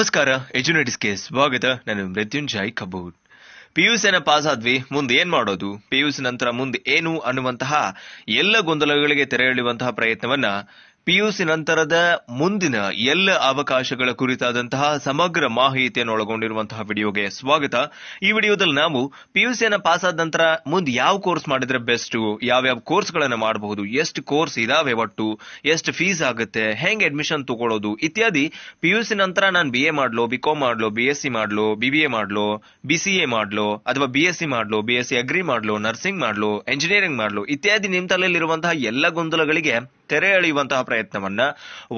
ನಮಸ್ಕಾರ ಎಜುನೇಟಿಸ್ಗೆ ಸ್ವಾಗತ, ನಾನು ಮೃತ್ಯುಂಜಯ್ ಕಬೂರ್ ಪಿ ಯು ಸಿನ ಪಾಸ್ ಆದ್ವಿ ಮುಂದೆ ಏನ್ ಮಾಡೋದು? ಪಿ ಯು ಸಿ ನಂತರ ಮುಂದೆ ಏನು ಅನ್ನುವಂತಹ ಎಲ್ಲ ಗೊಂದಲಗಳಿಗೆ ತೆರೆ ಪ್ರಯತ್ನವನ್ನ ಪಿ ಯು ಸಿ ನಂತರದ ಮುಂದಿನ ಎಲ್ಲ ಅವಕಾಶಗಳ ಕುರಿತಾದಂತಹ ಸಮಗ್ರ ಮಾಹಿತಿಯನ್ನು ಒಳಗೊಂಡಿರುವಂತಹ ವಿಡಿಯೋಗೆ ಸ್ವಾಗತ. ಈ ವಿಡಿಯೋದಲ್ಲಿ ನಾವು ಪಿಯುಸಿಯನ್ನು ಪಾಸ್ ಆದ ನಂತರ ಮುಂದೆ ಯಾವ ಕೋರ್ಸ್ ಮಾಡಿದ್ರೆ ಬೆಸ್ಟ್, ಯಾವ್ಯಾವ ಕೋರ್ಸ್ಗಳನ್ನು ಮಾಡಬಹುದು, ಎಷ್ಟು ಕೋರ್ಸ್ ಇದಾವೆ ಒಟ್ಟು, ಎಷ್ಟು ಫೀಸ್ ಆಗುತ್ತೆ, ಹೆಂಗೆ ಅಡ್ಮಿಷನ್ ತಗೊಳ್ಳೋದು ಇತ್ಯಾದಿ ಪಿಯುಸಿ ನಂತರ ನಾನು ಬಿ ಎ ಮಾಡ್ಲೋ, ಬಿ ಕಾಮ್ ಮಾಡ್ಲೋ, ಬಿ ಎಸ್ ಸಿ ಮಾಡ್ಲೋ, ಬಿ ಬಿ ಎ ಮಾಡ್ಲೋ, ಬಿ ಸಿ ಎ ಮಾಡ್ಲೋ, ಅಥವಾ ಬಿ ಎಸ್ ಸಿ ಮಾಡ್ಲೋ, ಬಿ ಎಸ್ ಸಿ ಅಗ್ರಿ ಮಾಡ್ಲೋ, ನರ್ಸಿಂಗ್ ಮಾಡ್ಲೋ, ಎಂಜಿನಿಯರಿಂಗ್ ಮಾಡ್ಲೋ ಇತ್ಯಾದಿ ನಿಮ್ಮ ತಲೆಯಲ್ಲಿರುವಂತಹ ಎಲ್ಲ ಗೊಂದಲಗಳಿಗೆ ತೆರೆ ಎಳೆಯುವಂತಹ ಪ್ರಯತ್ನವನ್ನ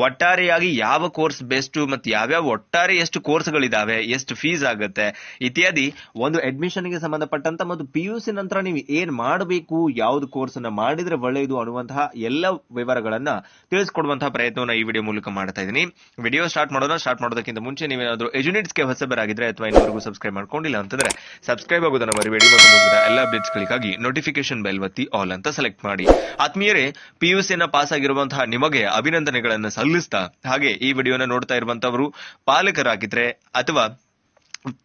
ಒಟ್ಟಾರೆಯಾಗಿ ಯಾವ ಕೋರ್ಸ್ ಬೆಸ್ಟ್ ಮತ್ತೆ ಯಾವ್ಯಾವ ಒಟ್ಟಾರೆ ಎಷ್ಟು ಕೋರ್ಸ್ಗಳಿದಾವೆ, ಎಷ್ಟು ಫೀಸ್ ಆಗುತ್ತೆ ಇತ್ಯಾದಿ ಒಂದು ಅಡ್ಮಿಷನ್ಗೆ ಸಂಬಂಧಪಟ್ಟಂತ ಮತ್ತು ಪಿ ಯು ನಂತರ ನೀವು ಏನ್ ಮಾಡಬೇಕು, ಯಾವ್ದು ಕೋರ್ಸ್ ಅನ್ನ ಮಾಡಿದ್ರೆ ಒಳ್ಳೆಯದು ಅನ್ನುವಂತಹ ಎಲ್ಲ ವಿವರಗಳನ್ನ ತಿಳಿಸ್ಕೊಡುವಂತಹ ಪ್ರಯತ್ನವನ್ನ ಈ ವಿಡಿಯೋ ಮೂಲಕ ಮಾಡ್ತಾ ಇದ್ದೀನಿ. ವಿಡಿಯೋ ಸ್ಟಾರ್ಟ್ ಮಾಡೋಣ. ಸ್ಟಾರ್ಟ್ ಮಾಡೋದಕ್ಕಿಂತ ಮುಂಚೆ ನೀವೇನಾದ್ರೂ ಎಜುನಿಟ್ಸ್ಗೆ ಹೊಸಬರಾಗಿದ್ರೆ ಅಥವಾ ಇನ್ನೂವರೆಗೂ ಸಬ್ಸ್ಕ್ರೈಬ್ ಮಾಡ್ಕೊಂಡಿಲ್ಲ ಅಂತಂದ್ರೆ ಸಬ್ಸ್ಕ್ರೈಬ್ ಆಗೋದನ್ನ ಮರಿಬೇಡಿ ಮತ್ತು ಮುಂದಿನ ಎಲ್ಲ ಅಪ್ಡೇಟ್ಸ್ಗಳಿಗಾಗಿ ನೋಟಿಫಿಕೇಶನ್ ಬೆಲ್ ಒತ್ತಿ ಆಲ್ ಅಂತ ಸೆಲೆಕ್ಟ್ ಮಾಡಿ. ಆತ್ಮೀಯರೇ ಪಿ ಪಾಸ್ ಆಗಿರುವಂತಹ ನಿಮಗೆ ಅಭಿನಂದನೆಗಳನ್ನು ಸಲ್ಲಿಸ್ತಾ ಹಾಗೆ ಈ ವಿಡಿಯೋನ ನೋಡ್ತಾ ಇರುವಂತವರು ಪಾಲಕರಾಗಿದ್ರೆ ಅಥವಾ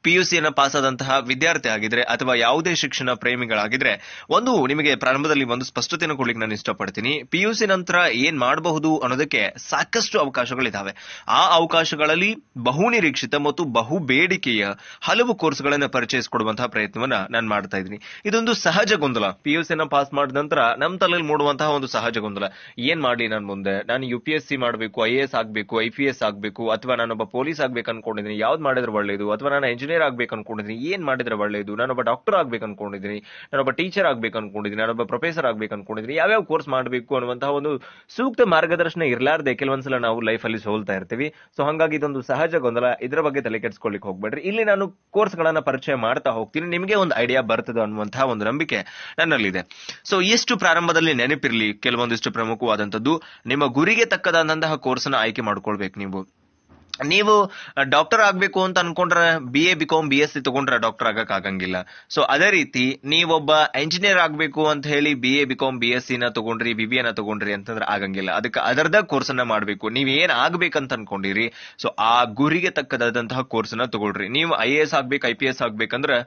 ಪಿ ಯು ಸಿಯನ್ನ ಪಾಸ್ ಆದಂತಹ ವಿದ್ಯಾರ್ಥಿ ಆಗಿದ್ರೆ ಅಥವಾ ಯಾವುದೇ ಶಿಕ್ಷಣ ಪ್ರೇಮಿಗಳಾಗಿದ್ರೆ, ಒಂದು ನಿಮಗೆ ಪ್ರಾರಂಭದಲ್ಲಿ ಒಂದು ಸ್ಪಷ್ಟತೆಯನ್ನು ಕೊಡ್ಲಿಕ್ಕೆ ನಾನು ಇಷ್ಟಪಡ್ತೀನಿ. ಪಿ ಯು ಸಿ ನಂತರ ಏನ್ ಮಾಡಬಹುದು ಅನ್ನೋದಕ್ಕೆ ಸಾಕಷ್ಟು ಅವಕಾಶಗಳಿದಾವೆ. ಆ ಅವಕಾಶಗಳಲ್ಲಿ ಬಹು ನಿರೀಕ್ಷಿತ ಮತ್ತು ಬಹು ಬೇಡಿಕೆಯ ಹಲವು ಕೋರ್ಸ್ಗಳನ್ನ ಪರಿಚಯಿಸಿಕೊಡುವಂತಹ ಪ್ರಯತ್ನವನ್ನ ನಾನು ಮಾಡ್ತಾ ಇದ್ದೀನಿ. ಇದೊಂದು ಸಹಜ ಗೊಂದಲ. ಸಿನ ಪಾಸ್ ಮಾಡಿದ ನಂತರ ನಮ್ಮ ತಲೆಯಲ್ಲಿ ಮೂಡುವಂತಹ ಒಂದು ಸಹಜ ಗೊಂದಲ. ಏನ್ ಮಾಡ್ಲಿ ನಾನು ಮುಂದೆ? ನಾನು ಯು ಪಿ ಎಸ್ ಸಿ ಮಾಡಬೇಕು ಐ ಎ ಎಸ್ ಆಗಬೇಕು ಐ ಪಿ ಎಸ್ ಆಗಬೇಕು, ಅಥವಾ ನಾನೊಬ್ಬ ಪೊಲೀಸ್ ಆಗ್ಬೇಕು ಅನ್ಕೊಂಡಿದ್ದೀನಿ. ಯಾವ್ದು ಮಾಡಿದ್ರೆ ಒಳ್ಳೇದು? ಅಥವಾ ನಾನು ಇಂಜಿನಿಯರ್ ಆಗ್ಬೇಕು ಅನ್ಕೊಂಡಿದ್ದೀನಿ ಏನ್ ಮಾಡಿದ್ರೆ ಒಳ್ಳೇದು? ನಾನೊಬ್ಬ ಡಾಕ್ಟರ್ ಆಗ್ಬೇಕು ಅನ್ಕೊಂಡಿದ್ದೀನಿ ನಾನೊಬ್ಬ ಟೀಚರ್ ಆಗ್ಬೇಕು ಅನ್ಕೊಂಡಿದ್ದೀನಿ ನಾನೊಬ್ಬ ಪ್ರೊಫೆಸರ್ ಆಗ್ಬೇಕು ಅನ್ಕೊಂಡಿದ್ದೀನಿ ಯಾವ್ಯಾವ ಕೋರ್ಸ್ ಮಾಡಬೇಕು ಅನ್ನುವಂತಹ ಒಂದು ಸೂಕ್ತ ಮಾರ್ಗದರ್ಶನ ಇರಲಾರ್ದೆ ಕೆಲವೊಂದ್ಸಲ ನಾವು ಲೈಫ್ ಅಲ್ಲಿ ಸೋಲ್ತಾ ಇರ್ತೀವಿ. ಸೊ ಹಂಗಾಗಿ ಇದೊಂದು ಸಹಜ ಗೊಂದಲ. ಇದರ ಬಗ್ಗೆ ತಲೆ ಕೆಡಿಸ್ಕೊಳ್ಳಿಕ್ ಹೋಗ್ಬೇಡ್ರಿ. ಇಲ್ಲಿ ನಾನು ಕೋರ್ಸ್ ಗಳನ್ನ ಪರಿಚಯ ಮಾಡ್ತಾ ಹೋಗ್ತೀನಿ. ನಿಮಗೆ ಒಂದು ಐಡಿಯಾ ಬರ್ತದೆ ಅನ್ನುವಂತಹ ಒಂದು ನಂಬಿಕೆ ನನ್ನಲ್ಲಿದೆ. ಸೊ ಎಷ್ಟು ಪ್ರಾರಂಭದಲ್ಲಿ ನೆನಪಿರ್ಲಿ? ಕೆಲವೊಂದಿಷ್ಟು ಪ್ರಮುಖವಾದಂತದ್ದು ನಿಮ್ಮ ಗುರಿಗೆ ತಕ್ಕದಾದಂತಹ ಕೋರ್ಸ್ ಅನ್ನ ಆಯ್ಕೆ ಮಾಡ್ಕೊಳ್ಬೇಕು ನೀವು. ನೀವು ಡಾಕ್ಟರ್ ಆಗ್ಬೇಕು ಅಂತ ಅನ್ಕೊಂಡ್ರೆ B A B com B S C ತಗೊಂಡ್ರೆ ಡಾಕ್ಟರ್ ಆಗಕ್ ಆಗಂಗಿಲ್ಲ. ಸೊ ಅದೇ ರೀತಿ ನೀವೊಬ್ಬ ಎಂಜಿನಿಯರ್ ಆಗ್ಬೇಕು ಅಂತ ಹೇಳಿ B A B com B S C ನ ತಗೊಂಡ್ರಿ ಬಿ ಬಿ ಎನ ತಗೊಂಡ್ರಿ ಅಂತಂದ್ರೆ ಆಗಂಗಿಲ್ಲ. ಅದಕ್ಕೆ ಅದರದ ಕೋರ್ಸ್ ಅನ್ನ ಮಾಡ್ಬೇಕು. ನೀವ್ ಏನ್ ಆಗ್ಬೇಕಂತ ಅನ್ಕೊಂಡಿರಿ ಸೊ ಆ ಗುರಿಗೆ ತಕ್ಕದಾದಂತಹ ಕೋರ್ಸ್ನ ತಗೊಳ್ರಿ. ನೀವು ಐ ಎ ಎಸ್ ಆಗ್ಬೇಕು ಐ ಪಿ ಎಸ್ ಆಗ್ಬೇಕಂದ್ರೆ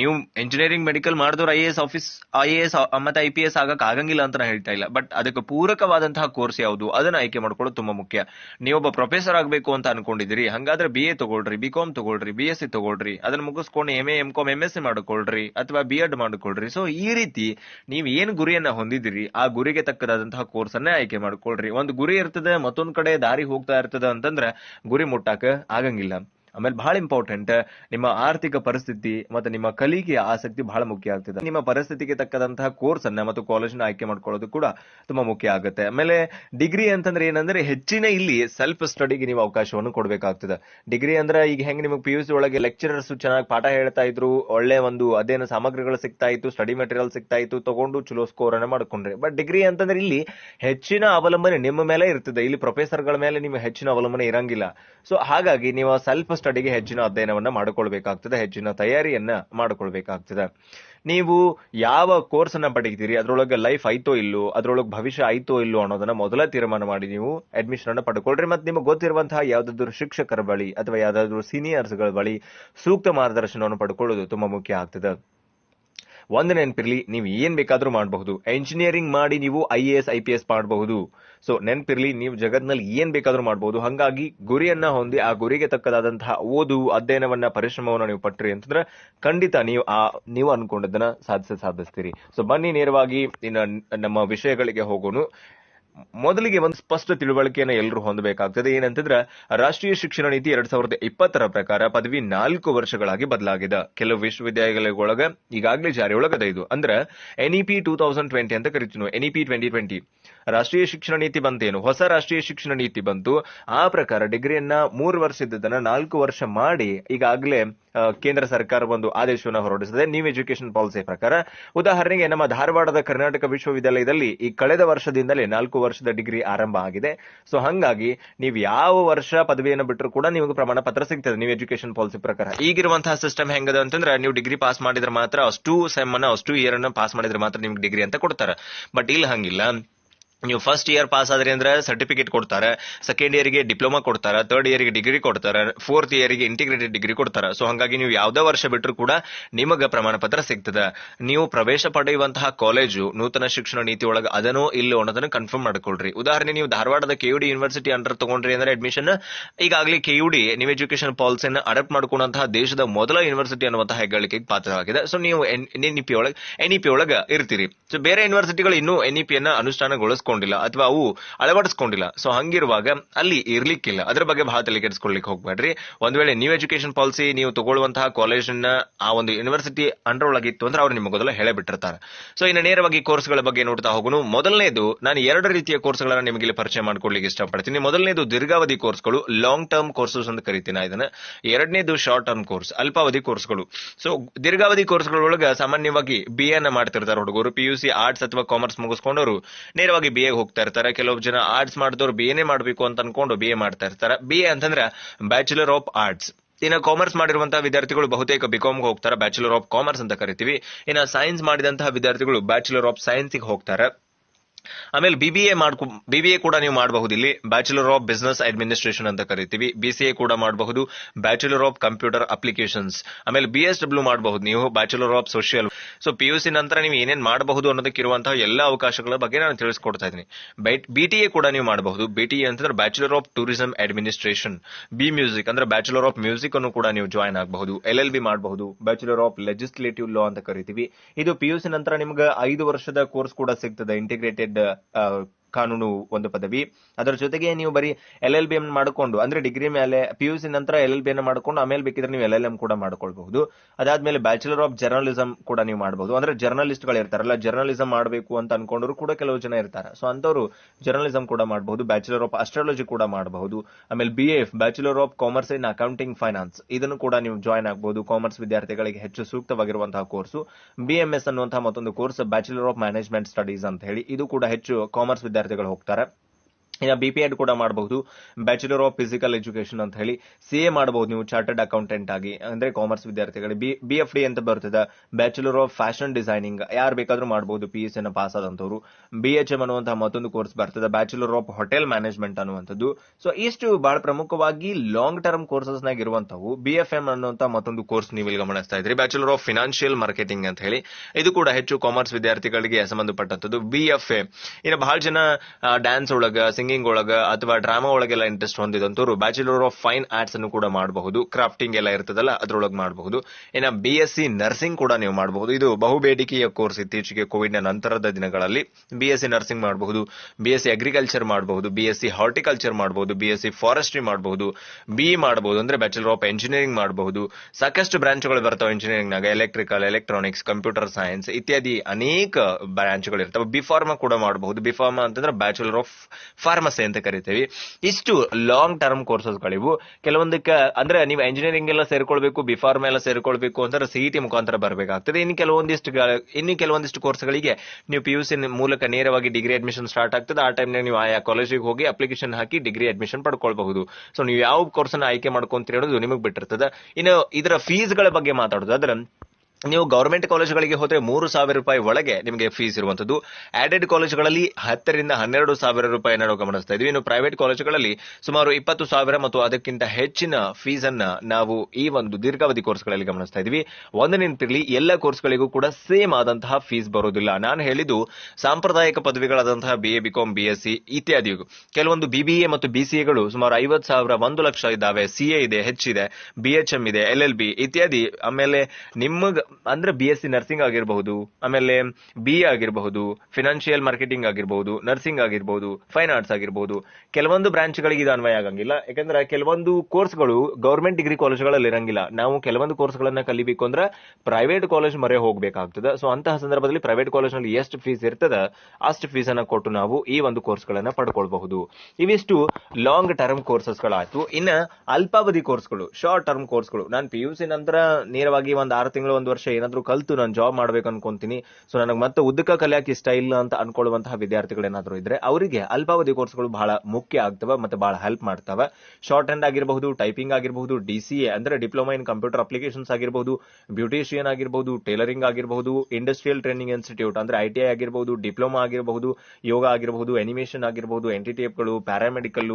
ನೀವು ಎಂಜಿನಿಯರಿಂಗ್ ಮೆಡಿಕಲ್ ಮಾಡಿದವ್ರು I A S office I A S ಮತ್ತೆ ಐ ಪಿ ಎಸ್ ಆಗಕ್ ಆಗಂಗಿಲ್ಲ ಅಂತ ಹೇಳ್ತಾ ಇಲ್ಲ. ಬಟ್ ಅದಕ್ಕೆ ಪೂರಕವಾದಂತಹ ಕೋರ್ಸ್ ಯಾವುದು, ಅದನ್ನ ಆಯ್ಕೆ ಮಾಡ್ಕೊಳ್ಳೋದು ತುಂಬಾ ಮುಖ್ಯ. ನೀವೊಬ್ಬ ಪ್ರೊಫೆಸರ್ ಆಗ್ಬೇಕು ಅಂತ ಅನ್ಕೊಂಡಿದ್ದೀರಿ ಹಂಗಾದ್ರೆ ಬಿ ಎ ತಗೊಳ್ರಿ ಬಿ ಕಾಮ್ ತಗೊಳ್ರಿ ಬಿ ಎಸ್ ತಗೊಳ್ರಿ, ಅದನ್ನ ಮುಗಿಸ್ಕೊಂಡು M A M com M S C ಮಾಡ್ಕೊಳ್ರಿ ಅಥವಾ ಬಿ ಎಡ್ ಮಾಡ್ಕೊಳ್ರಿ. ಸೊ ಈ ರೀತಿ ನೀವು ಏನ್ ಗುರಿಯನ್ನ ಹೊಂದಿದಿರಿ ಆ ಗುರಿಗೆ ತಕ್ಕದಾದಂತಹ ಕೋರ್ಸ್ ಅನ್ನೇ ಆಯ್ಕೆ ಮಾಡ್ಕೊಳ್ರಿ. ಒಂದು ಗುರಿ ಇರ್ತದೆ, ಮತ್ತೊಂದ್ ಕಡೆ ದಾರಿ ಹೋಗ್ತಾ ಇರ್ತದೆ ಅಂತಂದ್ರೆ ಗುರಿ ಮುಟ್ಟಾಕ ಆಗಂಗಿಲ್ಲ. ಆಮೇಲೆ ಬಹಳ ಇಂಪಾರ್ಟೆಂಟ್ ನಿಮ್ಮ ಆರ್ಥಿಕ ಪರಿಸ್ಥಿತಿ ಮತ್ತೆ ನಿಮ್ಮ ಕಲಿಕೆಯ ಆಸಕ್ತಿ ಬಹಳ ಮುಖ್ಯ ಆಗ್ತದೆ. ನಿಮ್ಮ ಪರಿಸ್ಥಿತಿಗೆ ತಕ್ಕದಂತಹ ಕೋರ್ಸ್ ಅನ್ನ ಮತ್ತು ಕಾಲೇಜ್ನ ಆಯ್ಕೆ ಮಾಡ್ಕೊಳ್ಳೋದು ಕೂಡ ತುಂಬಾ ಮುಖ್ಯ ಆಗುತ್ತೆ. ಆಮೇಲೆ ಡಿಗ್ರಿ ಅಂತಂದ್ರೆ ಏನಂದ್ರೆ ಹೆಚ್ಚಿನ ಇಲ್ಲಿ ಸೆಲ್ಫ್ ಸ್ಟಡಿಗೆ ನೀವು ಅವಕಾಶವನ್ನು ಕೊಡಬೇಕಾಗ್ತದೆ. ಡಿಗ್ರಿ ಅಂದ್ರೆ ಈಗ ಹೆಂಗ್ ನಿಮಗೆ ಪಿ ಯು ಸಿ ಒಳಗೆ ಲೆಕ್ಚರರ್ಸ್ ಚೆನ್ನಾಗಿ ಪಾಠ ಹೇಳ್ತಾ ಇದ್ರು, ಒಳ್ಳೆ ಒಂದು ಅಧ್ಯಯನ ಸಾಮಗ್ರಿಗಳು ಸಿಗ್ತಾ ಇತ್ತು ಸ್ಟಡಿ ಮೆಟೀರಿಯಲ್ ಸಿಗ್ತಾ ಇತ್ತು, ತಗೊಂಡು ಚಲೋ ಸ್ಕೋರ್ ಅನ್ನ ಮಾಡ್ಕೊಂಡ್ರಿ. ಬಟ್ ಡಿಗ್ರಿ ಅಂತಂದ್ರೆ ಇಲ್ಲಿ ಹೆಚ್ಚಿನ ಅವಲಂಬನೆ ನಿಮ್ಮ ಮೇಲೆ ಇರ್ತದೆ. ಇಲ್ಲಿ ಪ್ರೊಫೆಸರ್ಗಳ ಮೇಲೆ ನಿಮ್ಗೆ ಹೆಚ್ಚಿನ ಅವಲಂಬನೆ ಇರಂಗಿಲ್ಲ. ಸೊ ಹಾಗಾಗಿ ನೀವು ಸೆಲ್ಫ್ ಸ್ಟಡಿಗೆ ಹೆಚ್ಚಿನ ಅಧ್ಯಯನವನ್ನ ಮಾಡಿಕೊಳ್ಬೇಕಾಗ್ತದೆ, ಹೆಚ್ಚಿನ ತಯಾರಿಯನ್ನ ಮಾಡಿಕೊಳ್ಬೇಕಾಗ್ತದೆ. ನೀವು ಯಾವ ಕೋರ್ಸ್ ಅನ್ನ ಪಡೀತೀರಿ, ಅದ್ರೊಳಗೆ ಲೈಫ್ ಆಯ್ತೋ ಇಲ್ಲೋ, ಅದರೊಳಗೆ ಭವಿಷ್ಯ ಆಯ್ತೋ ಇಲ್ಲೋ ಅನ್ನೋದನ್ನ ಮೊದಲ ತೀರ್ಮಾನ ಮಾಡಿ ನೀವು ಅಡ್ಮಿಷನ್ ಅನ್ನ ಪಡ್ಕೊಳ್ರಿ. ಮತ್ತೆ ನಿಮಗೆ ಗೊತ್ತಿರುವಂತಹ ಯಾವ್ದಾದ್ರು ಶಿಕ್ಷಕರ ಬಳಿ ಅಥವಾ ಯಾವ್ದಾದ್ರು ಸೀನಿಯರ್ಸ್ಗಳ ಬಳಿ ಸೂಕ್ತ ಮಾರ್ಗದರ್ಶನವನ್ನು ಪಡ್ಕೊಳ್ಳೋದು ತುಂಬಾ ಮುಖ್ಯ ಆಗ್ತದೆ. ಒಂದು ನೆನಪಿರಲಿ, ನೀವು ಏನು ಬೇಕಾದರೂ ಮಾಡಬಹುದು. ಎಂಜಿನಿಯರಿಂಗ್ ಮಾಡಿ ನೀವು I A S I P S ಮಾಡಬಹುದು. ಸೊ ನೆನಪಿರಲಿ, ನೀವು ಜಗತ್ನಲ್ಲಿ ಏನು ಬೇಕಾದರೂ ಮಾಡಬಹುದು. ಹಾಗಾಗಿ, ಗುರಿಯನ್ನ ಹೊಂದಿ, ಆ ಗುರಿಗೆ ತಕ್ಕದಾದಂತಹ ಓದು, ಅಧ್ಯಯನವನ್ನ, ಪರಿಶ್ರಮವನ್ನ ನೀವು ಪಟ್ಟ್ರಿ ಅಂತಂದ್ರೆ, ಖಂಡಿತ ನೀವು ಆ, ನೀವು ಅನ್ಕೊಂಡದನ್ನ ಸಾಧಿಸ ಸಾಧಿಸ್ತೀರಿ ಸೊ ಬನ್ನಿ ನೇರವಾಗಿ ಇನ್ನು ನಮ್ಮ ವಿಷಯಗಳಿಗೆ ಹೋಗೋಣ. ಮೊದಲಿಗೆ ಒಂದು ಸ್ಪಷ್ಟ ತಿಳುವಳಿಕೆಯನ್ನು ಎಲ್ಲರೂ ಹೊಂದಬೇಕಾಗ್ತದೆ. ಏನಂತಂದ್ರೆ, ರಾಷ್ಟ್ರೀಯ ಶಿಕ್ಷಣ ನೀತಿ ಎರಡ್ ಸಾವಿರದ ಇಪ್ಪತ್ತರ ಪ್ರಕಾರ ಪದವಿ ನಾಲ್ಕು ವರ್ಷಗಳಾಗಿ ಬದಲಾಗಿದೆ. ಕೆಲವು ವಿಶ್ವವಿದ್ಯಾಲಯಗಳೊಳಗೆ ಈಗಾಗಲೇ ಜಾರಿಯೊಳಗದ ಇದು. ಅಂದ್ರೆ ಎನ್ಇಪಿ ಟೂ ತೌಸಂಡ್ ಟ್ವೆಂಟಿ ಅಂತ ಕರಿತೀವಿ ಎನ್ಇಪಿ ಟ್ವೆಂಟಿ ಟ್ವೆಂಟಿ ರಾಷ್ಟ್ರೀಯ ಶಿಕ್ಷಣ ನೀತಿ ಬಂತೇನು? ಹೊಸ ರಾಷ್ಟ್ರೀಯ ಶಿಕ್ಷಣ ನೀತಿ ಬಂತು. ಆ ಪ್ರಕಾರ ಡಿಗ್ರಿಯನ್ನ ಮೂರು ವರ್ಷ ಇದ್ದದನ್ನ ನಾಲ್ಕು ವರ್ಷ ಮಾಡಿ ಈಗಾಗಲೇ ಕೇಂದ್ರ ಸರ್ಕಾರ ಒಂದು ಆದೇಶವನ್ನು ಹೊರಡಿಸಿದೆ. ನ್ಯೂ ಎಜುಕೇಶನ್ ಪಾಲಿಸಿ ಪ್ರಕಾರ. ಉದಾಹರಣೆಗೆ ನಮ್ಮ ಧಾರವಾಡದ ಕರ್ನಾಟಕ ವಿಶ್ವವಿದ್ಯಾಲಯದಲ್ಲಿ ಈ ಕಳೆದ ವರ್ಷದಿಂದಲೇ ನಾಲ್ಕು ವರ್ಷದ ಡಿಗ್ರಿ ಆರಂಭ ಆಗಿದೆ. ಸೊ ಹಂಗಾಗಿ ನೀವು ಯಾವ ವರ್ಷ ಪದವಿಯನ್ನು ಬಿಟ್ಟರು ಕೂಡ ನಿಮಗೆ ಪ್ರಮಾಣ ಪತ್ರ ಸಿಗ್ತದೆ ನ್ಯೂ ಎಜುಕೇಶನ್ ಪಾಲಿಸಿ ಪ್ರಕಾರ. ಈಗಿರುವಂತಹ ಸಿಸ್ಟಮ್ ಹೆಂಗದ ಅಂತಂದ್ರೆ ನೀವು ಡಿಗ್ರಿ ಪಾಸ್ ಮಾಡಿದ್ರೆ ಮಾತ್ರ ಅಷ್ಟು ಸೆಮ್ ಅನ್ನ, ಅಷ್ಟು ಇಯರ್ ಅನ್ನ ಪಾಸ್ ಮಾಡಿದ್ರೆ ಮಾತ್ರ ನಿಮ್ಗೆ ಡಿಗ್ರಿ ಅಂತ ಕೊಡ್ತಾರೆ. ಬಟ್ ಇಲ್ಲಿ, ಹಂಗಿಲ್ಲ. ನೀವು ಫಸ್ಟ್ ಇಯರ್ ಪಾಸ್ ಆದ್ರೆ ಅಂದ್ರೆ ಸರ್ಟಿಫಿಕೇಟ್ ಕೊಡ್ತಾರೆ ಸೆಕೆಂಡ್ ಇಯರ್ಗೆ ಡಿಪ್ಲೊಮಾ ಕೊಡ್ತಾರೆ ಇಯರ್ ಇಯರ್ಗೆ ಡಿಗ್ರಿ ಕೊಡ್ತಾರೆ ಫೋರ್ತ್ ಇಯರ್ಗೆ ಇಂಟಿಗ್ರೇಟೆಡ್ ಡಿಗ್ರಿ ಕೊಡ್ತಾರೆ. ಸೊ ಹಾಗಾಗಿ ನೀವು ಯಾವ್ದೇ ವರ್ಷ ಬಿಟ್ಟರು ಕೂಡ ನಿಮಗೆ ಪ್ರಮಾಣ ಪತ್ರ ಸಿಗ್ತದೆ. ನೀವು ಪ್ರವೇಶ ಪಡೆಯುವಂತಹ ಕಾಲೇಜು ನೂತನ ಶಿಕ್ಷಣ ನೀತಿ ಒಳಗೆ ಅದನ್ನು ಇಲ್ಲಿ ಅನ್ನೋದನ್ನ ಕನ್ಫರ್ಮ್ ಮಾಡ್ಕೊಳ್ರಿ. ಉದಾಹರಣೆ, ನೀವು ಧಾರವಾಡದ ಕೆಯುಡಿ ಯೂನಿವರ್ಸಿಟಿ ಅಂಡರ್ ತಗೊಂಡ್ರಿ ಅಂದ್ರೆ ಅಡ್ಮಿಷನ್ ಈಗಾಗಲೇ ಕೆಯುಡಿ ನೀವು ಎಜುಕೇಶನ್ ಪಾಲಿಸಿನ ಅಡಾಪ್ಟ್ ಮಾಡ್ಕೊಂಡಂತಹ ದೇಶದ ಮೊದಲ ಯೂನಿವರ್ಸಿಟಿ ಅನ್ನುವಂತಹ ಹೆಗ್ಗಳಿಕೆಗೆ ಪಾತ್ರವಾಗಿದೆ. ಸೊ ನೀವು ಎನ್ ಇ ಪಿ ಒಳಗೆ ಎನ್ ಇ ಪಿ ಒಳಗೆ ಇರ್ತೀರಿ. ಸೊ ಬೇರೆ ಯೂನಿವರ್ಸಿಟಿಗಳು ಇನ್ನೂ ಎನ್ ಇ ಪಿ ಅನ್ನ ಅನುಷ್ಠಾನಗೊಳಿಸ್ಕೊಂಡಿಲ್ಲ ಅಥವಾ ಅವು ಅಳವಡಿಸ್ಕೊಂಡಿಲ್ಲ. ಸೊ ಹಂಗಿರುವಾಗ ಅಲ್ಲಿ ಇರ್ಲಿಕ್ಕಿಲ್ಲ. ಅದ್ರ ಬಗ್ಗೆ ಬಹಳ ತಲೆ ಕೆಡಿಸ್ಕೊಳ್ಲಿಕ್ಕೆ ಹೋಗ್ಬೇಡ್ರಿ. ಒಂದ್ ವೇಳೆ ನ್ಯೂ ಎಜುಕೇಶನ್ ಪಾಲಿಸಿ ನೀವು ತಗೊಳ್ಳುವಂತಹ ಕಾಲೇಜನ್ನ ಆ ಒಂದು ಯೂನಿವರ್ಸಿಟಿ ಅಂಡರ್ ಒಳಗಿತ್ತು ಅಂದ್ರೆ ಅವ್ರು ನಿಮಗೆ ಮೊದಲು ಹೇಳಿಬಿಟ್ಟಿರ್ತಾರೆ. ಸೊ ಇನ್ನು ನೇರವಾಗಿ ಕೋರ್ಸ್ಗಳ ಬಗ್ಗೆ ನೋಡ್ತಾ ಹೋಗೋಣ ಮೊದಲನೇದು, ನಾನು ಎರಡು ರೀತಿಯ ಕೋರ್ಸ್ಗಳನ್ನ ನಿಮಗೆ ಇಲ್ಲಿ ಪರಿಚಯ ಮಾಡ್ಕೊಳ್ಳಿಕ್ಕೆ ಇಷ್ಟಪಡ್ತೀನಿ. ಮೊದಲನೇದು ದೀರ್ಘಾವಧಿ ಕೋರ್ಸ್ಗಳು ಲಾಂಗ್ ಟರ್ಮ್ ಕೋರ್ಸಸ್ ಅಂತ ಕರಿತೀನಿ ಇದನ್ನ. ಎರಡನೇದು ಶಾರ್ಟ್ ಟರ್ಮ್ ಕೋರ್ಸ್ ಅಲ್ಪಾವಧಿ ಕೋರ್ಸ್ಗಳು ಸೊ ದೀರ್ಘಾವಧಿ ಕೋರ್ಸ್ಗಳೊಳಗೆ ಸಾಮಾನ್ಯವಾಗಿ ಬಿ ಎನ್ ಮಾಡ್ತಿರ್ತಾರೆ ಹುಡುಗರು ಪಿ ಆರ್ಟ್ಸ್ ಅಥವಾ ಕಾಮರ್ಸ್ ಮುಗಿಸ್ಕೊಂಡವರು. ನೇರವಾಗಿ ಬಿ ಎ ಹೋಗ್ತಾ ಇರ್ತಾರೆ. ಕೆಲವು ಜನ ಆರ್ಟ್ಸ್ ಮಾಡಿದವರು ಬಿ ಎನೇ ಮಾಡಬೇಕು ಅಂತ ಅನ್ಕೊಂಡು ಬಿ ಎ ಮಾಡ್ತಾ ಇರ್ತಾರೆ. ಬಿ ಎ ಅಂತಂದ್ರೆ ಬ್ಯಾಚುಲರ್ ಆಫ್ ಆರ್ಟ್ಸ್ ಇನ್ನು ಕಾಮರ್ಸ್ ಮಾಡಿರುವಂತಹ ವಿದ್ಯಾರ್ಥಿಗಳು ಬಹುತೇಕ ಬಿಕಾಮ್ಗೆ ಹೋಗ್ತಾರೆ. ಬ್ಯಾಚುಲರ್ ಆಫ್ ಕಾಮರ್ಸ್ ಅಂತ ಕರಿತೀವಿ. ಇನ್ನು ಸೈನ್ಸ್ ಮಾಡಿದಂತಹ ವಿದ್ಯಾರ್ಥಿಗಳು ಬ್ಯಾಚುಲರ್ ಆಫ್ ಸೈನ್ಸ್ಗೆ ಹೋಗ್ತಾರೆ. ಆಮೇಲೆ ಬಿಬಿಎ ಮಾಡ್ಕೊ ಬಿಬಿಎ ಕೂಡ ನೀವು ಮಾಡಬಹುದು. ಇಲ್ಲಿ ಬ್ಯಾಚುಲರ್ ಆಫ್ ಬಿಸ್ನೆಸ್ ಅಡ್ಮಿನಿಸ್ಟ್ರೇಷನ್ ಅಂತ ಕರಿತೀವಿ. ಬಿಸಿಎ ಕೂಡ ಮಾಡಬಹುದು. ಬ್ಯಾಚುಲರ್ ಆಫ್ ಕಂಪ್ಯೂಟರ್ ಅಪ್ಲಿಕೇಶನ್ಸ್ ಆಮೇಲೆ ಬಿ ಎಸ್ ಡಬ್ಲ್ಯೂ ಮಾಡಬಹುದು ನೀವು. Bachelor of social so P U C ನಂತರ ನೀವು ಏನೇನು ಮಾಡಬಹುದು ಅನ್ನೋದಕ್ಕಿರುವಂತಹ ಎಲ್ಲ ಅವಕಾಶಗಳ ಬಗ್ಗೆ ನಾನು ತಿಳಿಸ್ಕೊಡ್ತಾ ಇದ್ದೀನಿ. ಬಿಟಿಎ ಕೂಡ ನೀವು ಮಾಡಬಹುದು. ಬಿಟಿಎ ಅಂತಂದ್ರೆ bachelor of tourism administration B music ಅಂದ್ರೆ ಬ್ಯಾಚುಲರ್ ಆಫ್ ಮ್ಯೂಸಿಕ್ ಅನ್ನು ಕೂಡ ನೀವು ಜಾಯ್ನ್ ಆಗಬಹುದು. ಎಲ್ ಎಲ್ ಬಿ ಮಾಡಬಹುದು. ಬ್ಯಾಚುಲರ್ ಆಫ್ ಲೆಜಿಸ್ಲೇಟಿವ್ ಲಾ ಅಂತ ಕರಿತೀವಿ. ಇದು ಪಿ ಯು ಸಿ ನಂತರ ನಿಮ್ಗೆ ಐದು ವರ್ಷದ ಕೋರ್ಸ್ ಕೂಡ ಸಿಗ್ತದೆ ಇಂಟಿಗ್ರೇಟೆಡ್ uh, ಕಾನೂನು ಒಂದು ಪದವಿ. ಅದರ ಜೊತೆಗೆ ನೀವು ಬರೀ ಎಲ್ ಎಲ್ ಬಿ ಎಂ ಮಾಡಿಕೊಂಡು, ಅಂದ್ರೆ ಡಿಗ್ರಿ ಮೇಲೆ ಪಿ ಯು ಸಿ ನಂತರ ಎಲ್ ಎಲ್ ಬಿ ಎನ್ ಮಾಡ್ಕೊಂಡು, ಆಮೇಲೆ ಬೇಕಿದ್ರೆ ನೀವು ಎಲ್ ಎಲ್ ಎಂ ಕೂಡ ಮಾಡ್ಕೊಳ್ಬಹುದು. ಅದಾದ್ಮೇಲೆ ಬ್ಯಾಚುಲರ್ ಆಫ್ ಜರ್ನಲಿಸಂ ಕೂಡ ನೀವು ಮಾಡಬಹುದು ಅಂದ್ರೆ ಜರ್ನಲಿಸ್ಟ್ಗಳು ಇರ್ತಾರಲ್ಲ ಜರ್ನಲಿಸಂ ಮಾಡಬೇಕು ಅಂತ ಅನ್ಕೊಂಡ್ರು ಕೂಡ ಕೆಲವು ಜನ ಇರ್ತಾರೆ. ಸೊ ಅಂತವರು ಜರ್ನಲಿಸಂ ಕೂಡ ಮಾಡಬಹುದು ಬ್ಯಾಚುಲರ್ ಆಫ್ ಅಸ್ಟ್ರಾಲಜಿ ಕೂಡ ಮಾಡಬಹುದು, ಆಮೇಲೆ B F bachelor of commerce in accounting finance ಇದನ್ನು ಕೂಡ ನೀವು ಜಾಯ್ನ್ ಆಗಬಹುದು ಕಾಮರ್ಸ್ ವಿದ್ಯಾರ್ಥಿಗಳಿಗೆ ಹೆಚ್ಚು ಸೂಕ್ತವಾಗಿರುವಂತಹ ಕೋರ್ಸ್ ಬಿ ಎಂ ಎಸ್ ಅನ್ನುವಂತಹ ಮತ್ತೊಂದು course bachelor of management studies ಅಂತ ಹೇಳಿ. ಇದು ಕೂಡ ಹೆಚ್ಚು ಕಾಮರ್ಸ್ ವಿದ್ಯಾರ್ಥಿಗಳು ಹೋಗ್ತಾರೆ. ಇನ್ನು ಬಿ ಪಿ ಎಡ್ ಕೂಡ ಮಾಡಬಹುದು. ಬ್ಯಾಚುಲರ್ ಆಫ್ ಫಿಸಿಕಲ್ ಎಜುಕೇಶನ್ ಅಂತ ಹೇಳಿ ಸಿ ಎ ಮಾಡಬಹುದು ನೀವು ಚಾರ್ಟರ್ಡ್ ಅಕೌಂಟೆಂಟ್ ಆಗಿ. ಅಂದ್ರೆ ಕಾಮರ್ಸ್ ವಿದ್ಯಾರ್ಥಿಗಳು ಬಿ ಎಫ್ ಡಿ ಅಂತ ಬರ್ತದೆ. ಬ್ಯಾಚುಲರ್ ಆಫ್ ಫ್ಯಾಷನ್ ಡಿಸೈನಿಂಗ್ ಯಾರು ಬೇಕಾದ್ರೂ ಮಾಡಬಹುದು ಪಿ ಎಸ್ ಎನ್ ಪಾಸ್ ಆದಂತವರು ಬಿ ಎಚ್ ಎಂ ಅನ್ನುವಂತಹ ಮತ್ತೊಂದು ಕೋರ್ಸ್ ಬರ್ತದೆ ಬ್ಯಾಚುಲರ್ ಆಫ್ ಹೋಟೆಲ್ ಮ್ಯಾನೇಜ್ಮೆಂಟ್ ಅನ್ನುವಂಥದ್ದು. ಸೊ ಇಷ್ಟು ಬಹಳ ಪ್ರಮುಖವಾಗಿ ಲಾಂಗ್ ಟರ್ಮ್ ಕೋರ್ಸಸ್ ನಾಗ ಇರುವಂತವು ಬಿ ಎಫ್ ಎಂ ಅನ್ನುವಂತ ಮತ್ತೊಂದು ಕೋರ್ಸ್ ನೀವು ಇಲ್ಲಿ ಗಮನಿಸ್ತಾ ಇದ್ರಿ. ಬ್ಯಾಚುಲರ್ ಆಫ್ ಫಿನಾನ್ಷಿಯಲ್ ಮಾರ್ಕೆಟಿಂಗ್ ಅಂತ ಹೇಳಿ. ಇದು ಕೂಡ ಹೆಚ್ಚು ಕಾಮರ್ಸ್ ವಿದ್ಯಾರ್ಥಿಗಳಿಗೆ ಸಂಬಂಧಪಟ್ಟಂತದ್ದು ಬಿ ಎಫ್ ಎ ಇನ್ನು ಬಹಳ ಜನ ಡ್ಯಾನ್ಸ್ ಒಳಗ ಸಿಂಗಿಂಗ್ ಒಳಗ ಅಥವಾ ಡ್ರಾಮಾ ಒಳಗೆಲ್ಲ ಇಂಟ್ರೆಸ್ಟ್ ಹೊಂದಿದಂತವರು ಬ್ಯಾಚುಲರ್ ಆಫ್ ಫೈನ್ ಆರ್ಟ್ಸ್ ಅನ್ನು ಕೂಡ ಮಾಡಬಹುದು ಕ್ರಾಫ್ಟಿಂಗ್ ಎಲ್ಲ ಇರ್ತದಲ್ಲ ಅದರೊಳಗೆ ಮಾಡಬಹುದು. ಇನ್ನ ಬಿ ನರ್ಸಿಂಗ್ ಕೂಡ ನೀವು ಮಾಡಬಹುದು. ಇದು ಬಹುಬೇಡಿಕೆಯ ಕೋರ್ಸ್ ಇತ್ತೀಚೆಗೆ ಕೋವಿಡ್ ನಂತರದ ದಿನಗಳಲ್ಲಿ ಬಿ ನರ್ಸಿಂಗ್ ಮಾಡಬಹುದು ಬಿ ಎಸ್ ಅಗ್ರಿಕಲ್ಚರ್ ಮಾಡಬಹುದು ಬಿ ಹಾರ್ಟಿಕಲ್ಚರ್ ಮಾಡಬಹುದು ಬಿ ಎಸ್ ಫಾರೆಸ್ಟ್ರಿ ಮಾಡಬಹುದು ಬಿ ಮಾಡಬಹುದು, ಅಂದ್ರೆ ಬ್ಯಾಚುಲರ್ ಆಫ್ ಇಂಜಿನಿಯರಿಂಗ್ ಮಾಡಬಹುದು. ಸಾಕಷ್ಟು ಬ್ರಾಂಚ್ಗಳು ಬರ್ತಾವೆ ಇಂಜಿನಿಯರಿಂಗ್ ನಾಗ ಎಲೆಕ್ಟ್ರಿಕಲ್ ಎಲೆಕ್ಟ್ರಾನಿಕ್ಸ್ ಕಂಪ್ಯೂಟರ್ ಸೈನ್ಸ್ ಇತ್ಯಾದಿ ಅನೇಕ ಬ್ರಾಂಚ್ಗಳು ಇರ್ತವೆ. ಬಿ ಫಾರ್ಮಾ ಕೂಡ ಮಾಡಬಹುದು. ಬಿ ಫಾರ್ಮಾ ಅಂತಂದ್ರೆ ಬ್ಯಾಚುಲರ್ ಆಫ್ ಫಾರ್ಮಸಿ ಅಂತ ಕರಿತೀವಿ. ಇಷ್ಟು ಲಾಂಗ್ ಟರ್ಮ್ ಕೋರ್ಸಸ್ಗಳಿವು ಕೆಲವೊಂದಕ್ಕೆ, ಅಂದ್ರೆ ನೀವು ಎಂಜಿನಿಯರಿಂಗ್ ಎಲ್ಲ ಸೇರ್ಕೊಳ್ಬೇಕು ಬಿ ಫಾರ್ಮ್ ಎಲ್ಲ ಸೇರ್ಕೊಳ್ಬೇಕು ಅಂದ್ರೆ ಸಿಇಟಿ ಮುಖಾಂತರ ಬರಬೇಕಾಗ್ತದೆ. ಇನ್ನು ಕೆಲವೊಂದಿಷ್ಟು ಇನ್ನು ಕೆಲವೊಂದಿಷ್ಟು ಕೋರ್ಸ್ಗಳಿಗೆ ನೀವು ಪಿ ಯು ಸಿ ಮೂಲಕ ನೇರವಾಗಿ ಡಿಗ್ರಿ ಅಡ್ಮಿಷನ್ ಸ್ಟಾರ್ಟ್ ಆಗ್ತದೆ. ಆ ಟೈಮ್ನಾಗ ನೀವು ಆಯಾ ಕಾಲೇಜಿಗೆ ಹೋಗಿ ಅಪ್ಲಿಕೇಶನ್ ಹಾಕಿ ಡಿಗ್ರಿ ಅಡ್ಮಿಷನ್ ಪಡ್ಕೊಳ್ಬಹುದು. ಸೊ ನೀವು ಯಾವ ಕೋರ್ಸ್ ಆಯ್ಕೆ ಮಾಡ್ಕೊಂತೀರಿ ಅನ್ನೋದು ನಿಮಗೆ ಬಿಟ್ಟಿರ್ತದೆ. ಇನ್ನು ಇದರ ಫೀಸ್ಗಳ ಬಗ್ಗೆ ಮಾತಾಡೋದು ಅದ್ರ ನೀವು ಗೌರ್ಮೆಂಟ್ ಕಾಲೇಜುಗಳಿಗೆ ಹೋದ್ರೆ ಮೂರು ಸಾವಿರ ರೂಪಾಯಿ ಒಳಗೆ ನಿಮಗೆ ಫೀಸ್ ಇರುವಂತದ್ದು ಆಡೆಡ್ ಕಾಲೇಜುಗಳಲ್ಲಿ ಹತ್ತರಿಂದ ಹನ್ನೆರಡು ಸಾವಿರ ರೂಪಾಯಿ ನಾವು ಗಮನಿಸ್ತಾ ಇದ್ವಿ ಇನ್ನು ಪ್ರೈವೇಟ್ ಕಾಲೇಜುಗಳಲ್ಲಿ ಸುಮಾರು ಇಪ್ಪತ್ತು ಸಾವಿರ ಮತ್ತು ಅದಕ್ಕಿಂತ ಹೆಚ್ಚಿನ ಫೀಸ್ ಅನ್ನ ನಾವು ಈ ಒಂದು ದೀರ್ಘಾವಧಿ ಕೋರ್ಸ್ಗಳಲ್ಲಿ ಗಮನಿಸ್ತಾ ಇದ್ವಿ ಒಂದು ನಿಂತಿರಲಿ ಎಲ್ಲ ಕೋರ್ಸ್ಗಳಿಗೂ ಕೂಡ ಸೇಮ್ ಆದಂತಹ ಫೀಸ್ ಬರೋದಿಲ್ಲ. ನಾನು ಹೇಳಿದ್ದು ಸಾಂಪ್ರದಾಯಿಕ ಪದವಿಗಳಾದಂತಹ B A BCom B S C ಇತ್ಯಾದಿ ಕೆಲವೊಂದು ಬಿಬಿಎ ಮತ್ತು ಬಿಸಿಎಗಳು ಸುಮಾರು ಐವತ್ತು ಸಾವಿರ, ಒಂದು ಲಕ್ಷ ಇದ್ದಾವೆ. ಸಿಎ ಇದೆ ಹೆಚ್ಚಿದೆ ಬಿ ಎಚ್ ಎಂ ಇದೆ ಎಲ್ ಎಲ್ ಬಿ ಇತ್ಯಾದಿ. ಆಮೇಲೆ ನಿಮಗ್ ಅಂದ್ರೆ ಬಿ ಎಸ್ ಸಿ ನರ್ಸಿಂಗ್ ಆಗಿರಬಹುದು, ಆಮೇಲೆ ಬಿ ಆಗಿರಬಹುದು ಫಿನಾನ್ಷಿಯಲ್ ಮಾರ್ಕೆಟಿಂಗ್ ಆಗಿರಬಹುದು ನರ್ಸಿಂಗ್ ಆಗಿರಬಹುದು ಫೈನ್ ಆರ್ಟ್ಸ್ ಆಗಿರಬಹುದು. ಕೆಲವೊಂದು ಬ್ರಾಂಚ್ಗಳಿಗೆ ಇದು ಅನ್ವಯ ಆಗಂಗಿಲ್ಲ. ಯಾಕಂದ್ರೆ ಕೆಲವೊಂದು ಕೋರ್ಸ್ಗಳು ಗೌರ್ಮೆಂಟ್ ಡಿಗ್ರಿ ಕಾಲೇಜುಗಳಲ್ಲಿ ಇರಂಗಿಲ್ಲ. ನಾವು ಕೆಲವೊಂದು ಕೋರ್ಸ್ಗಳನ್ನ ಕಲಿಬೇಕು ಅಂದ್ರೆ ಪ್ರೈವೇಟ್ ಕಾಲೇಜ್ ಮರೆ ಹೋಗಬೇಕಾಗ್ತದೆ. ಸೊ ಅಂತಹ ಸಂದರ್ಭದಲ್ಲಿ ಪ್ರೈವೇಟ್ ಕಾಲೇಜ್ನಲ್ಲಿ ಎಷ್ಟು ಫೀಸ್ ಇರ್ತದ, ಅಷ್ಟು ಫೀಸ್ ಅನ್ನ ಕೊಟ್ಟು ನಾವು ಈ ಒಂದು ಕೋರ್ಸ್ಗಳನ್ನ ಪಡ್ಕೊಳ್ಬಹುದು. ಇವಿಷ್ಟು ಲಾಂಗ್ ಟರ್ಮ್ ಕೋರ್ಸಸ್ಗಳಾಯ್ತು ಇನ್ನ ಅಲ್ಪಾವಧಿ ಕೋರ್ಸ್ಗಳು ಶಾರ್ಟ್ ಟರ್ಮ್ ಕೋರ್ಸ್ಗಳು ನಾನು ಪಿ ಯು ಸಿ ನಂತರ ನೇರವಾಗಿ ಒಂದು ಆರು ತಿಂಗಳು, ಒಂದು ವರ್ಷ ವರ್ಷ ಏನಾದ್ರೂ ಕಲ್ತು ನಾನು ಜಾಬ್ ಮಾಡ್ಬೇಕು ಅನ್ಕೊಂತೀನಿ. ಸೊ ನನಗೆ ಮತ್ತೆ ಉದ್ದಕ ಕಲಿಯಕ್ಕೆ ಇಷ್ಟ ಇಲ್ಲ ಅಂತ ಅನ್ಕೊಳ್ಳುವಂತಹ ವಿದ್ಯಾರ್ಥಿಗಳೇನಾದ್ರೂ ಇದ್ರೆ ಅವರಿಗೆ ಅಲ್ಪಾವಧಿ ಕೋರ್ಸ್ಗಳು ಬಹಳ ಮುಖ್ಯ ಆಗ್ತವೆ ಮತ್ತೆ ಬಹಳ ಹೆಲ್ಪ್ ಮಾಡ್ತವೆ. ಶಾರ್ಟ್ ಹ್ಯಾಂಡ್ ಆಗಿರಬಹುದು ಟೈಪಿಂಗ್ ಆಗಿರಬಹುದು ಡಿ ಸಿ ಎ ಅಂದ್ರೆ ಡಿಪ್ಲೊಮಾ ಇನ್ ಕಂಪ್ಯೂಟರ್ ಅಪ್ಲಿಕೇಶನ್ಸ್ ಆಗಿರಬಹುದು ಬ್ಯೂಟಿಷಿಯನ್ ಆಗಿರಬಹುದು ಟೈಲರಿಂಗ್ ಆಗಿರಬಹುದು ಇಂಡಸ್ಟ್ರಿಯಲ್ ಟ್ರೈನಿಂಗ್ ಇನ್ಸ್ಟಿಟ್ಯೂಟ್ ಅಂದ್ರೆ ಐ ಟಿ ಐ ಆಗಿರಬಹುದು ಡಿಪ್ಲೊಮಾ ಆಗಿರಬಹುದು ಯೋಗ ಆಗಿರಬಹುದು ಅನಿಮೇಷನ್ ಆಗಿರಬಹುದು ಎಫ್ಗಳು ಪ್ಯಾರಾಮೆಡಿಕಲ್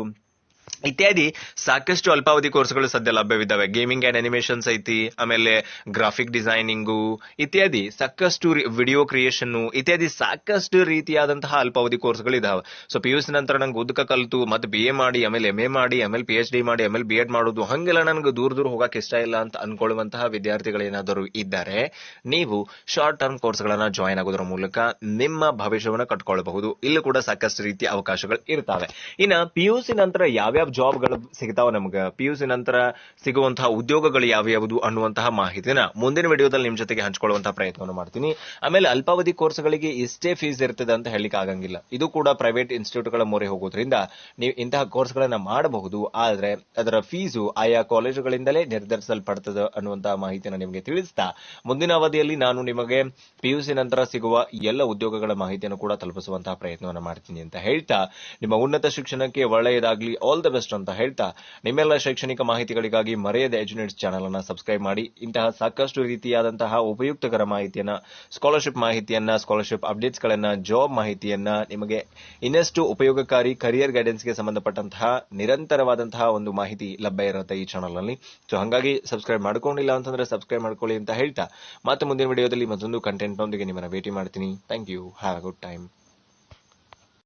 ಇತ್ಯಾದಿ ಸಾಕಷ್ಟು ಅಲ್ಪಾವಧಿ ಕೋರ್ಸ್ಗಳು ಸದ್ಯ ಲಭ್ಯವಿದ್ದಾವೆ. ಗೇಮಿಂಗ್ ಅಂಡ್ ಅನಿಮೇಷನ್ಸ್ ಐತಿ, ಆಮೇಲೆ ಗ್ರಾಫಿಕ್ ಡಿಸೈನಿಂಗು ಇತ್ಯಾದಿ ಸಾಕಷ್ಟು ವಿಡಿಯೋ ಕ್ರಿಯೇಷನ್ ಇತ್ಯಾದಿ ಸಾಕಷ್ಟು ರೀತಿಯಾದಂತಹ ಅಲ್ಪಾವಧಿ ಕೋರ್ಸ್ಗಳು ಇದಾವೆ. ಸೊ ಪಿ ಯು ಸಿ ನಂತರ ನಂಗೆ ಉದ್ದಕ ಕಲಿತು, ಮತ್ತೆ ಬಿ ಎ ಮಾಡಿ, ಆಮೇಲೆ ಎಂ ಎ ಮಾಡಿ, ಆಮೇಲೆ ಪಿ ಎಚ್ ಡಿ ಮಾಡಿ, ಆಮೇಲೆ ಬಿ ಎಡ್ ಮಾಡೋದು, ಹಂಗೆಲ್ಲ ನನಗೆ ದೂರ ದೂರ ಹೋಗಕ್ಕೆ ಇಷ್ಟ ಇಲ್ಲ ಅಂತ ಅನ್ಕೊಳ್ಳುವಂತಹ ವಿದ್ಯಾರ್ಥಿಗಳೇನಾದರೂ ಇದ್ದಾರೆ, ನೀವು ಶಾರ್ಟ್ ಟರ್ಮ್ ಕೋರ್ಸ್ಗಳನ್ನ ಜಾಯಿನ್ ಆಗೋದ್ರ ಮೂಲಕ ನಿಮ್ಮ ಭವಿಷ್ಯವನ್ನು ಕಟ್ಕೊಳ್ಳಬಹುದು ಇಲ್ಲೂ ಕೂಡ ಸಾಕಷ್ಟು ರೀತಿಯ ಅವಕಾಶಗಳು ಇರ್ತವೆ. ಇನ್ನ ಪಿ ಯು ಸಿ ನಂತರ ಯಾವ್ಯಾವ ಜಾಬ್ಗಳು ಸಿಗ್ತಾವ ನಮ್ಗೆ? ಪಿ ಯು ಸಿ ನಂತರ ಸಿಗುವಂತಹ ಉದ್ಯೋಗಗಳು ಯಾವ್ಯಾವುದು ಅನ್ನುವಂತಹ ಮಾಹಿತಿನ ಮುಂದಿನ ವಿಡಿಯೋದಲ್ಲಿ ನಿಮ್ ಜೊತೆಗೆ ಹಂಚ್ಕೊಳ್ಳುವಂತಹ ಪ್ರಯತ್ನವನ್ನು ಮಾಡ್ತೀನಿ. ಆಮೇಲೆ ಅಲ್ಪಾವಧಿ ಕೋರ್ಸ್ಗಳಿಗೆ ಇಷ್ಟೇ ಫೀಸ್ ಇರ್ತದೆ ಅಂತ ಹೇಳಿಕ್ ಆಗಂಗಿಲ್ಲ. ಇದು ಕೂಡ ಪ್ರೈವೇಟ್ ಇನ್ಸ್ಟಿಟ್ಯೂಟ್ಗಳ ಮೊರೆ ಹೋಗೋದ್ರಿಂದ ನೀವು ಇಂತಹ ಕೋರ್ಸ್ಗಳನ್ನ ಮಾಡಬಹುದು, ಆದ್ರೆ ಅದರ ಫೀಸು ಆಯಾ ಕಾಲೇಜುಗಳಿಂದಲೇ ನಿರ್ಧರಿಸಲ್ಪಡ್ತದೆ ಅನ್ನುವಂತಹ ಮಾಹಿತಿಯನ್ನು ನಿಮಗೆ ತಿಳಿಸ್ತಾ ಮುಂದಿನ ಅವಧಿಯಲ್ಲಿ ನಾನು ನಿಮಗೆ ಪಿ ಯು ಸಿ ನಂತರ ಸಿಗುವ ಎಲ್ಲ ಉದ್ಯೋಗಗಳ ಮಾಹಿತಿಯನ್ನು ಕೂಡ ತಲುಪಿಸುವಂತಹ ಪ್ರಯತ್ನವನ್ನು ಮಾಡ್ತೀನಿ ಅಂತ ಹೇಳ್ತಾ. ನಿಮ್ಮ ಉನ್ನತ ಶಿಕ್ಷಣಕ್ಕೆ ಒಳ್ಳೆಯದಾಗ್ಲಿ ಆಲ್ ದ ಬೆಸ್ಟ್ ಅಂತ ಹೇಳ್ತಾ ನಿಮ್ಮೆಲ್ಲ ಶೈಕ್ಷಣಿಕ ಮಾಹಿತಿಗಳಿಗಾಗಿ ಮರೆಯದ ಎಜುನೇಟ್ಸ್ ಚಾನಲ್ ಅನ್ನ ಸಬ್ಸ್ಕ್ರೈಬ್ ಮಾಡಿ. ಇಂತಹ ಸಾಕಷ್ಟು ರೀತಿಯಾದಂತಹ ಉಪಯುಕ್ತಕರ ಮಾಹಿತಿಯನ್ನ ಸ್ಕಾಲರ್ಶಿಪ್ ಮಾಹಿತಿಯನ್ನ ಸ್ಕಾಲರ್ಶಿಪ್ ಅಪ್ಡೇಟ್ಸ್ ಗಳನ್ನ ಜಾಬ್ ಮಾಹಿತಿಯನ್ನ ನಿಮಗೆ ಇನ್ನಷ್ಟು ಉಪಯೋಗಕಾರಿ ಕರಿಯರ್ ಗೈಡೆನ್ಸ್ಗೆ ಸಂಬಂಧಪಟ್ಟಂತಹ ನಿರಂತರವಾದಂತಹ ಒಂದು ಮಾಹಿತಿ ಲಭ್ಯ ಇರುತ್ತೆ ಈ ಚಾನಲ್ನಲ್ಲಿ ಸೊ ಹಾಗಾಗಿ ಸಬ್ಸ್ಕ್ರೈಬ್ ಮಾಡ್ಕೊಂಡಿಲ್ಲ ಅಂತಂದ್ರೆ ಸಬ್ಸ್ಕ್ರೈಬ್ ಮಾಡ್ಕೊಳ್ಳಿ ಅಂತ ಹೇಳ್ತಾ. ಮತ್ತೆ ಮುಂದಿನ ವಿಡಿಯೋದಲ್ಲಿ ಮತ್ತೊಂದು ಕಂಟೆಂಟ್ ನೊಂದಿಗೆ ನಿಮ್ಮನ್ನ ಭೇಟಿ ಮಾಡ್ತೀನಿ. Thank you have a good time